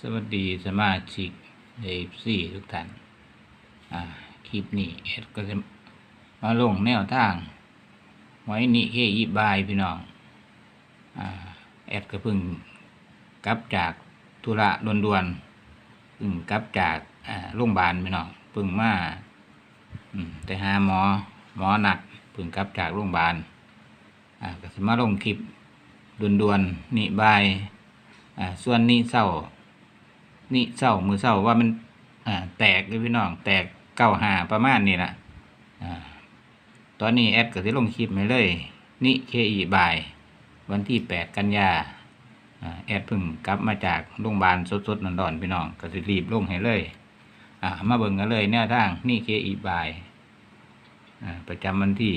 สวัสดีสมาชิกเอฟซีทุกท่านอ่าคลิปนี้เอ็ดก็จะมาลงแนวทาง ไว้นี่เคยิบายพี่น้องอ่าแอดก็เพิ่งกลับจากธุระด่วนๆเพิ่งกลับจากโรงพยาบาลพี่น้องเพิ่งมาแต่หาหมอหมอหนักเพิ่งกลับจากโรงพยาบาลอ่าก็จะมาลงคลิปด่วนๆนี่บายอ่าส่วนนี้เศร้า นี่เศร้ามือเศร้าว่ามันอ่าแตกเลยพี่น้อง แตกเก้าหาประมาณนี้ละอ่าตอนนี้แอดก็จะลงคลิปมาเลย นี่เคอีบาย วันที่แปดกันยาอแอดเพิ่งกลับมาจากโรงพยาบาลสดๆนอนๆพี่น้องก็จะรีบลงให้เลยอ่ามาเบิ่งกันเลยแนวทางนี่เคอีบายอ่าประจำวันที่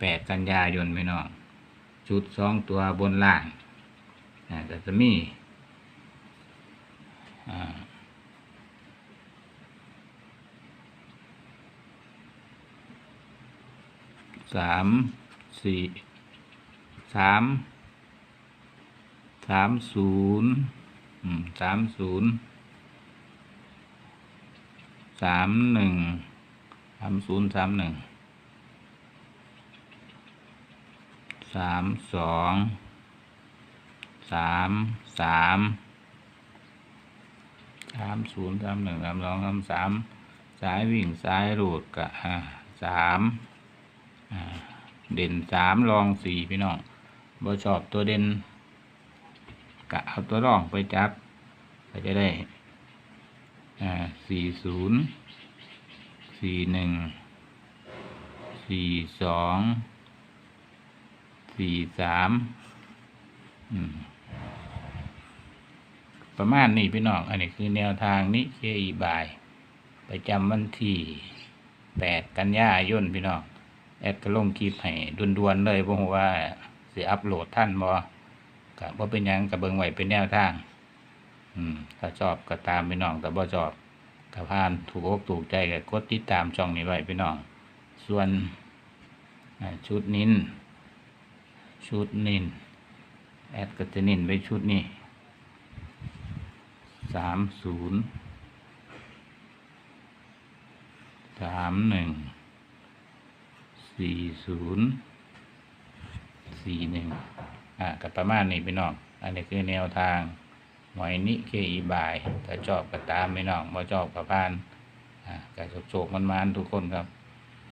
แปดกันยายนพี่น้องชุดสองตัวบนล่างอ่าก็จะมี อ่า สามสี่สามสามศูนย์สามศูนย์สามหนึ่งสามศูนย์สามหนึ่งสามสองสามสามสามศูนย์สามหนึ่งสามสองสามสามสายวิ่งสายรูดกะสาม เด่นสามรองสี่พี่น้องบ่ชอบตัวเด่นกะเอาตัวรองไปจับก็จะได้อ่าสี่ศูนย์สี่หนึ่งสี่สองสี่สามอืมประมาณนี้พี่น้อง อันนี้คือแนวทางนิเคอีบาย ประจำวันที่แปดกันยายนพี่น้อง แอดก็ลงคลิปให้ด่วนๆเลยเพราะว่าสิอัปโหลดท่านบ่ก็บ่เป็นยังก็เบิงไหวเป็นแนวทาง อืมถ้าชอบก็ตามพี่น้องแต่บ่ชอบก็ผ่านถูกอกถูกใจก็กดติดตามช่องนี้ไว้พี่น้อง ส่วนชุดนินชุดนินแอดก็จะนินไว้ชุดนี้สามศูนย์สามหนึ่ง สี่ศูนย์สี่หนึ่งอ่ากับประมาณนี้พี่น้อง อันนี้คือแนวทางหวยนิเคอีบาย ถ้าชอบก็ตามพี่น้องบ่ชอบก็ผ่านอ่าก็โชคๆมันๆทุกคนครับ